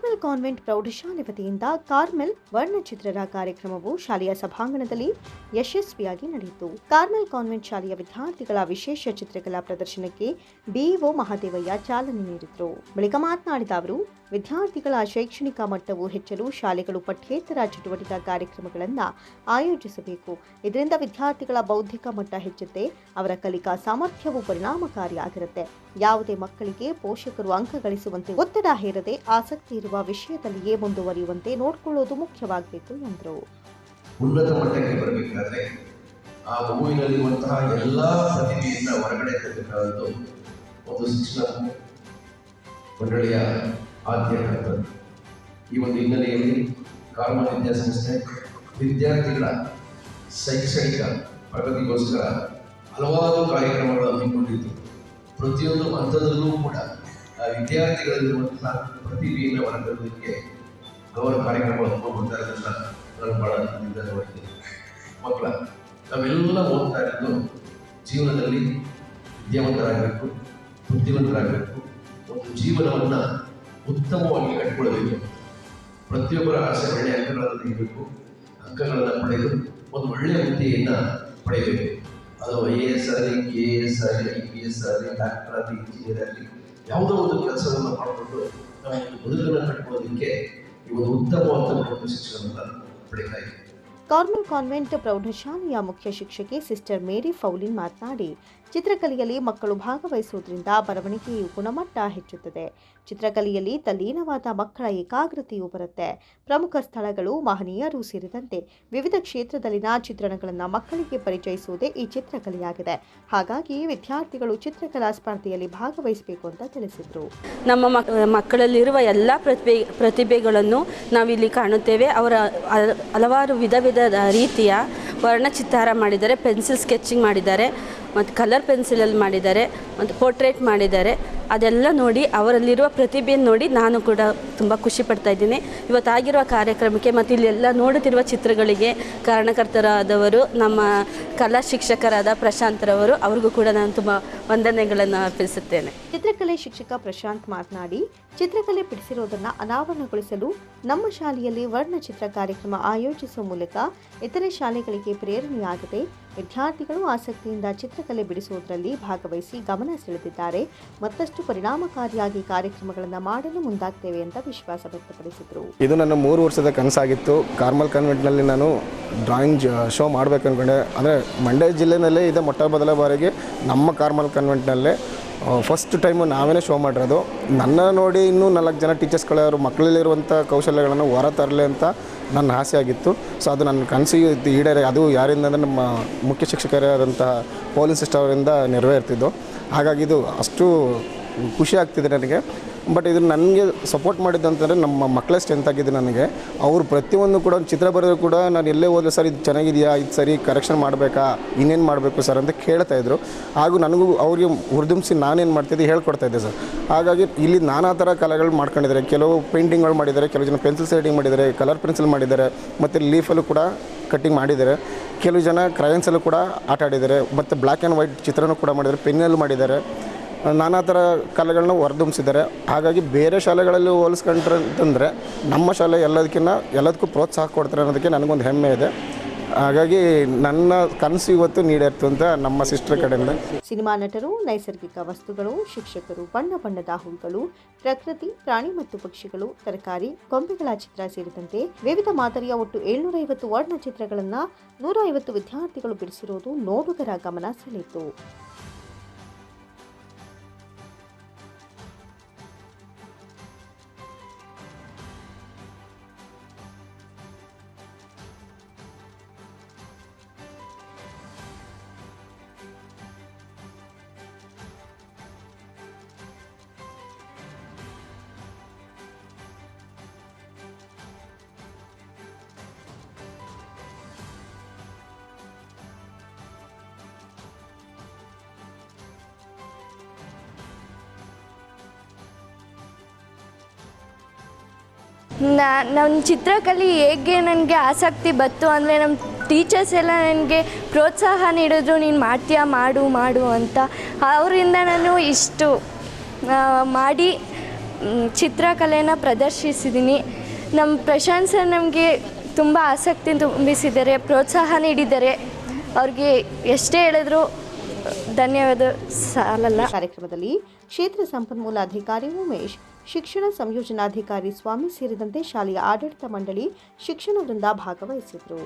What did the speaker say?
Carmel convent ಪ್ರೌಢಶಾಲೆ ವತಿಯಿಂದ Carmel ವರ್ಣಚಿತ್ರರ ಕಾರ್ಯಕ್ರಮವು ಶಾಲೆಯ ಸಭಾಂಗಣದಲ್ಲಿ ಯಶಸ್ವಿಯಾಗಿ ನಡೆಯಿತು. ಕಾರ್ಮೆಲ್ ಕಾನ್ವೆಂಟ್ ಶಾಲೆಯ ವಿದ್ಯಾರ್ಥಿಗಳ ವಿಶೇಷ ಚಿತ್ರಕಲಾ ಪ್ರದರ್ಶನಕ್ಕೆ ಬಿಇಒ ಮಹಾದೇವಯ್ಯ ಚಾಲನೆ ನೀಡಿದರು. ಬಳಿಕ ಮಾತನಾಡಿದ ಅವರು, ವಿದ್ಯಾರ್ಥಿಗಳ ಶೈಕ್ಷಣಿಕ ಮಟ್ಟವು ಹೆಚ್ಚಲು ಶಾಲೆಗಳು ಪಠ್ಯೇತರ ಚಟುವಟಿಕಾ ಕಾರ್ಯಕ್ರಮಗಳನ್ನು ಆಯೋಜಿಸಬೇಕು. ಇದರಿಂದ ವಿದ್ಯಾರ್ಥಿಗಳ ಬೌದ್ಧಿಕ ಮಟ್ಟ ಹೆಚ್ಚುತ್ತೆ, ಅವರ ಕಲಿಕಾ ಸಾಮರ್ಥ್ಯವು ಪರಿಣಾಮಕಾರಿಯಾಗಿರುತ್ತೆ. ಯಾವುದೇ ಮಕ್ಕಳಿಗೆ ಪೋಷಕರು ಅಂಕ ಗಳಿಸುವಂತೆ ಒತ್ತಡ ಹೇರದೆ ಆಸಕ್ತಿ ಇರುವ ವಿಷಯದಲ್ಲಿಯೇ ಮುಂದುವರಿಯುವಂತೆ ನೋಡಿಕೊಳ್ಳೋದು ಮುಖ್ಯವಾಗಬೇಕು ಎಂದರು. ಉನ್ನತ ಮಟ್ಟಕ್ಕೆ ಬರಬೇಕಾದ್ರೆ ಆ ಮಗುವಿನಲ್ಲಿರುವಂತಹ ಎಲ್ಲ ಪ್ರತಿಭೆಯಿಂದ ಹೊರಗಡೆ ತರಬೇಕಾದದ್ದು ಒಂದು ಶಿಕ್ಷಣ ಮಂಡಳಿಯ ಆದ್ಯ ಕರ್ತವ್ಯ. ಈ ಒಂದು ಹಿನ್ನೆಲೆಯಲ್ಲಿ ಕಾರ್ಮ ವಿದ್ಯಾಸಂಸ್ಥೆ ವಿದ್ಯಾರ್ಥಿಗಳ ಶೈಕ್ಷಣಿಕ ಪ್ರಗತಿಗೋಸ್ಕರ ಹಲವಾರು ಕಾರ್ಯಕ್ರಮಗಳನ್ನು ಹಮ್ಮಿಕೊಂಡಿದ್ದು ಪ್ರತಿಯೊಂದು ಹಂತದಲ್ಲೂ ಕೂಡ ಆ ವಿದ್ಯಾರ್ಥಿಗಳಲ್ಲಿರುವಂತಹ ಪ್ರತಿಭೆಯನ್ನು ಹೊರತರಲಿಕ್ಕೆ ನಾನು ಬಹಳ ನಿರ್ಧಾರ ಮಾಡಿದ್ದೇನೆ ಮಕ್ಕಳ, ನಾವೆಲ್ಲ ಓದ್ತಾ ಇರೋದು ಜೀವನದಲ್ಲಿ ವಿದ್ಯಾವಂತರಾಗಬೇಕು, ಬುದ್ಧಿವಂತರಾಗಬೇಕು. ಒಂದು ಜೀವನವನ್ನು ಉತ್ತಮವಾಗಿ ಕಟ್ಟಿಕೊಳ್ಳಬೇಕು ಪ್ರತಿಯೊಬ್ಬರ ಆಸೆ ಒಳ್ಳೆಯ ಅಂಕಗಳನ್ನು ತೆಗಿಬೇಕು. ಅಂಕಗಳನ್ನು ಪಡೆದು ಒಂದು ಒಳ್ಳೆಯ ಹುದ್ದೆಯನ್ನು ಪಡೆಯಬೇಕು. ಅದು ಐ ಎ ಎಸ್ ಆಗಲಿ ಕೆ ಎ ಎಸ್ ಆಗಲಿ ಐ ಪಿ ಎಸ್ ಆಗಲಿ ಡಾಕ್ಟರ್ ಆಗಲಿ ಇಂಜಿನಿಯರ್ ಆಗಲಿ ಯಾವುದೋ ಒಂದು ಕೆಲಸವನ್ನು ಮಾಡಿಕೊಂಡು ನಾವು ಒಂದು ಬದುಕನ್ನು ಕಟ್ಕೊಳ್ಳೋದಕ್ಕೆ ಈ ಒಂದು ಉತ್ತಮವಾದ ಒಂದು ಶಿಕ್ಷಣವನ್ನು ಪಡಿತಾ ಇದ್ದೀವಿ ಕಾರ್ಮೆಲ್ ಕಾನ್ವೆಂಟ್ ಪ್ರೌಢಶಾಲೆಯ ಮುಖ್ಯ ಶಿಕ್ಷಕಿ ಸಿಸ್ಟರ್ ಮೇರಿ ಫೌಲಿನ್ ಮಾತನಾಡಿ ಚಿತ್ರಕಲೆಯಲ್ಲಿ ಮಕ್ಕಳು ಭಾಗವಹಿಸುವುದರಿಂದ ಬರವಣಿಗೆಯು ಗುಣಮಟ್ಟ ಹೆಚ್ಚುತ್ತದೆ. ಚಿತ್ರಕಲೆಯಲ್ಲಿ ತಲ್ಲೀನವಾದ ಮಕ್ಕಳ ಏಕಾಗ್ರತೆಯು ಬರುತ್ತೆ. ಪ್ರಮುಖ ಸ್ಥಳಗಳು, ಮಹನೀಯರು ಸೇರಿದಂತೆ ವಿವಿಧ ಕ್ಷೇತ್ರದಲ್ಲಿನ ಚಿತ್ರಣಗಳನ್ನು ಮಕ್ಕಳಿಗೆ ಪರಿಚಯಿಸುವುದೇ ಈ ಚಿತ್ರಕಲೆಯಾಗಿದೆ. ಹಾಗಾಗಿ ವಿದ್ಯಾರ್ಥಿಗಳು ಚಿತ್ರಕಲಾ ಸ್ಪರ್ಧೆಯಲ್ಲಿ ಭಾಗವಹಿಸಬೇಕು ಅಂತ ತಿಳಿಸಿದರು. ನಮ್ಮ ಮಕ್, ಮಕ್ಕಳಲ್ಲಿರುವ ಎಲ್ಲ ಪ್ರತಿಭೆ, ಪ್ರತಿಭೆಗಳನ್ನು ನಾವಿಲ್ಲಿ ಕಾಣುತ್ತೇವೆ. ಅವರ ಹಲ- ಹಲವಾರು ವಿಧ ವಿಧದ ರೀತಿಯ ವರ್ಣಚಿತ್ತಾರ ಮಾಡಿದ್ದಾರೆ. ಪೆನ್ಸಿಲ್ ಸ್ಕೆಚಿಂಗ್ ಮಾಡಿದ್ದಾರೆ. ಮತ್ತು ಕಲರ್ ಪೆನ್ಸಿಲಲ್ಲಿ ಮಾಡಿದ್ದಾರೆ, ಮತ್ತು ಪೋರ್ಟ್ರೇಟ್ ಮಾಡಿದ್ದಾರೆ. ಅದೆಲ್ಲ ನೋಡಿ ಅವರಲ್ಲಿರುವ ಪ್ರತಿಭೆಯನ್ನು ನೋಡಿ ನಾನು ಕೂಡ ತುಂಬ ಖುಷಿ ಪಡ್ತಾ ಇದ್ದೀನಿ. ಇವತ್ತಾಗಿರುವ ಕಾರ್ಯಕ್ರಮಕ್ಕೆ ಮತ್ತು ಇಲ್ಲೆಲ್ಲ ನೋಡುತ್ತಿರುವ ಚಿತ್ರಗಳಿಗೆ ಕಾರಣಕರ್ತರಾದವರು ನಮ್ಮ ಕಲಾ ಶಿಕ್ಷಕರಾದ ಪ್ರಶಾಂತ್ರವರು ಅವ್ರಿಗೂ ಕೂಡ ನಾನು ತುಂಬ ವಂದನೆಗಳನ್ನು ಅರ್ಪಿಸುತ್ತೇನೆ. ಚಿತ್ರಕಲೆ ಶಿಕ್ಷಕ ಪ್ರಶಾಂತ್ ಮಾತನಾಡಿ, ಚಿತ್ರಕಲೆ ಬಿಡಿಸಿರೋದನ್ನು ಅನಾವರಣಗೊಳಿಸಲು ನಮ್ಮ ಶಾಲೆಯಲ್ಲಿ ವರ್ಣಚಿತ್ರ ಕಾರ್ಯಕ್ರಮ ಆಯೋಜಿಸುವ ಮೂಲಕ ಇತರೆ ಶಾಲೆಗಳಿಗೆ ಪ್ರೇರಣೆಯಾಗಿದೆ ವಿದ್ಯಾರ್ಥಿಗಳು ಆಸಕ್ತಿಯಿಂದ ಚಿತ್ರಕಲೆ ಬಿಡಿಸುವುದರಲ್ಲಿ ಭಾಗವಹಿಸಿ ಗಮನ ಸೆಳೆದಿದ್ದಾರೆ. ಮತ್ತಷ್ಟು ಪರಿಣಾಮಕಾರಿಯಾಗಿ ಕಾರ್ಯಕ್ರಮಗಳನ್ನು ಮಾಡಲು ಮುಂದಾಗ್ತೇವೆ ಅಂತ ವಿಶ್ವಾಸ ವ್ಯಕ್ತಪಡಿಸಿದರು. ಇದು ನನ್ನ ಮೂರು ವರ್ಷದ ಕನಸಾಗಿತ್ತು. ಕಾರ್ಮಲ್ ಕಾನ್ವೆಂಟ್ನಲ್ಲಿ ನಾನು ಡ್ರಾಯಿಂಗ್ ಶೋ ಮಾಡಬೇಕು ಅಂದ್ಕೊಂಡೆ ಅಂದರೆ ಮಂಡ್ಯ ಜಿಲ್ಲೆಯಲ್ಲೇ ಇದೆ ಮೊಟ್ಟ ಮೊದಲ ಬಾರಿಗೆ ನಮ್ಮ ಕಾರ್ಮಲ್ ಕಾನ್ವೆಂಟ್ನಲ್ಲೇ ಫಸ್ಟ್ ಟೈಮು ನಾವೇ ಶೋ ಮಾಡಿರೋದು, ನನ್ನ ನೋಡಿ ಇನ್ನೂ ನಾಲ್ಕು ಜನ ಟೀಚರ್ಸ್ಗಳವರು ಮಕ್ಕಳಲ್ಲಿರುವಂಥ ಕೌಶಲ್ಯಗಳನ್ನು ಹೊರ ತರಲಿ ಅಂತ ನನ್ನ ಆಸೆ ಆಗಿತ್ತು. ಸೊ ಅದು ನನ್ನ ಕನಸು ಈಡೇರಿ, ಅದು ಯಾರಿಂದ ಅಂದರೆ ನಮ್ಮ ಮುಖ್ಯ ಶಿಕ್ಷಕರಾದಂತಹ ಪೊಲೀಸ್ ಸಿಸ್ಟರ್ ಅವರಿಂದ ನೆರವೇರ್ತಿದ್ದು. ಹಾಗಾಗಿ ಇದು ಅಷ್ಟು ಖುಷಿ ಆಗ್ತಿದೆ ನನಗೆ. ಬಟ್ ಇದು ನನಗೆ ಸಪೋರ್ಟ್ ಮಾಡಿದ್ದು ಅಂತಂದರೆ ನಮ್ಮ ಮಕ್ಕಳೇ ಸ್ಟ್ರೆಂತ್ ಆಗಿದೆ ನನಗೆ. ಅವರು ಪ್ರತಿಯೊಂದು ಕೂಡ ಚಿತ್ರ ಬರೆದ್ರು ಕೂಡ ನಾನು ಎಲ್ಲೇ ಹೋದ್ರೆ ಸರ್ ಇದು ಚೆನ್ನಾಗಿದೆಯಾ? ಇದು ಸರಿ ಕರೆಕ್ಷನ್ ಮಾಡಬೇಕಾ? ಇನ್ನೇನು ಮಾಡಬೇಕು ಸರ್ ಅಂತ ಕೇಳ್ತಾ ಇದ್ರು. ಹಾಗೂ ನನಗೂ ಅವ್ರಿಗೆ ಹುರಿದುಂಬಿಸಿ ನಾನೇನು ಮಾಡ್ತಿದ್ದೆ ಹೇಳ್ಕೊಡ್ತಾ ಇದ್ದೆ ಸರ್. ಹಾಗಾಗಿ ಇಲ್ಲಿ ನಾನಾ ಥರ ಕಲೆಗಳು ಮಾಡ್ಕೊಂಡಿದ್ದಾರೆ. ಕೆಲವು ಪೇಂಟಿಂಗ್ಗಳು ಮಾಡಿದ್ದಾರೆ, ಕೆಲವು ಜನ ಪೆನ್ಸಿಲ್ ಸೈಡಿಂಗ್ ಮಾಡಿದ್ದಾರೆ ಕಲರ್ ಪೆನ್ಸಿಲ್ ಮಾಡಿದ್ದಾರೆ, ಮತ್ತು ಲೀಫಲ್ಲೂ ಕೂಡ ಕಟ್ಟಿಂಗ್ ಮಾಡಿದ್ದಾರೆ. ಕೆಲವು ಜನ ಕ್ರಯನ್ಸಲ್ಲೂ ಕೂಡ ಆಟ ಆಡಿದ್ದಾರೆ, ಮತ್ತು ಬ್ಲ್ಯಾಕ್ ಆ್ಯಂಡ್ ವೈಟ್ ಚಿತ್ರನೂ ಕೂಡ ಮಾಡಿದ್ದಾರೆ ಪೆನ್ನಲ್ಲೂ ಮಾಡಿದ್ದಾರೆ. ನಾನಾ ಥರ ಕಲೆಗಳನ್ನ ಹೊರದುಂಬಿಸಿದ್ದಾರೆ ಹಾಗಾಗಿ ಬೇರೆ ಶಾಲೆಗಳಲ್ಲಿ ಹೋಲಿಸ್ಕೊಂಡ್ರೆ ಅಂತಂದರೆ ನಮ್ಮ ಶಾಲೆ ಎಲ್ಲದಕ್ಕಿಂತ ಎಲ್ಲದಕ್ಕೂ ಪ್ರೋತ್ಸಾಹ ಕೊಡ್ತಾರೆ ಅನ್ನೋದಕ್ಕೆ ನನಗೊಂದು ಹೆಮ್ಮೆ ಇದೆ. ಹಾಗಾಗಿ ನನ್ನ ಕನಸು ಇವತ್ತು ನೀಡಿರ್ತು ಅಂತ ನಮ್ಮ ಸಿಸ್ಟರ್ ಕಡೆಯಿಂದ. ಸಿನಿಮಾ ನಟರು, ನೈಸರ್ಗಿಕ ವಸ್ತುಗಳು, ಶಿಕ್ಷಕರು, ಬಣ್ಣ ಬಣ್ಣದ ಹೂಗಳು, ಪ್ರಕೃತಿ, ಪ್ರಾಣಿ ಮತ್ತು ಪಕ್ಷಿಗಳು, ತರಕಾರಿ ಕೊಂಬೆಗಳ ಚಿತ್ರ ಸೇರಿದಂತೆ ವಿವಿಧ ಮಾದರಿಯ ಒಟ್ಟು ಏಳ್ನೂರ ಐವತ್ತು ವರ್ಣ ಚಿತ್ರಗಳನ್ನು ನೂರ ವಿದ್ಯಾರ್ಥಿಗಳು ಬಿಡಿಸಿರುವುದು ನೋಡುಗರ ಗಮನ ಸೆಳೆಯಿತು. ನನ್ನ ಚಿತ್ರಕಲೆ ಹೇಗೆ ನನಗೆ ಆಸಕ್ತಿ ಬಂತು ಅಂದರೆ ನಮ್ಮ ಟೀಚರ್ಸ್ ಎಲ್ಲ ನನಗೆ ಪ್ರೋತ್ಸಾಹ ನೀಡಿದ್ರು, ನೀನು ಮಾಡ್ತೀಯಾ? ಮಾಡು ಮಾಡು ಅಂತ. ಅವರಿಂದ ನಾನು ಇಷ್ಟು ಮಾಡಿ ಚಿತ್ರಕಲೆಯನ್ನು ಪ್ರದರ್ಶಿಸಿದ್ದೀನಿ ನಮ್ಮ ಪ್ರಶಾಂತ್ ಸರ್ ನಮಗೆ ತುಂಬ ಆಸಕ್ತಿ ತುಂಬಿಸಿದ್ದಾರೆ, ಪ್ರೋತ್ಸಾಹ ನೀಡಿದ್ದಾರೆ. ಅವ್ರಿಗೆ ಎಷ್ಟೇ ಹೇಳಿದ್ರು, ಧನ್ಯವಾದ ಸಾಲಲ್ಲ. ಕಾರ್ಯಕ್ರಮದಲ್ಲಿ ಕ್ಷೇತ್ರ ಸಂಪನ್ಮೂಲ ಅಧಿಕಾರಿ ಉಮೇಶ್ ಶಿಕ್ಷಣ ಸಂಯೋಜನಾಧಿಕಾರಿ ಸ್ವಾಮಿ ಸೇರಿದಂತೆ ಶಾಲೆಯ ಆಡಳಿತ ಮಂಡಳಿ ಶಿಕ್ಷಣ ವೃಂದ ಭಾಗವಹಿಸಿದರು.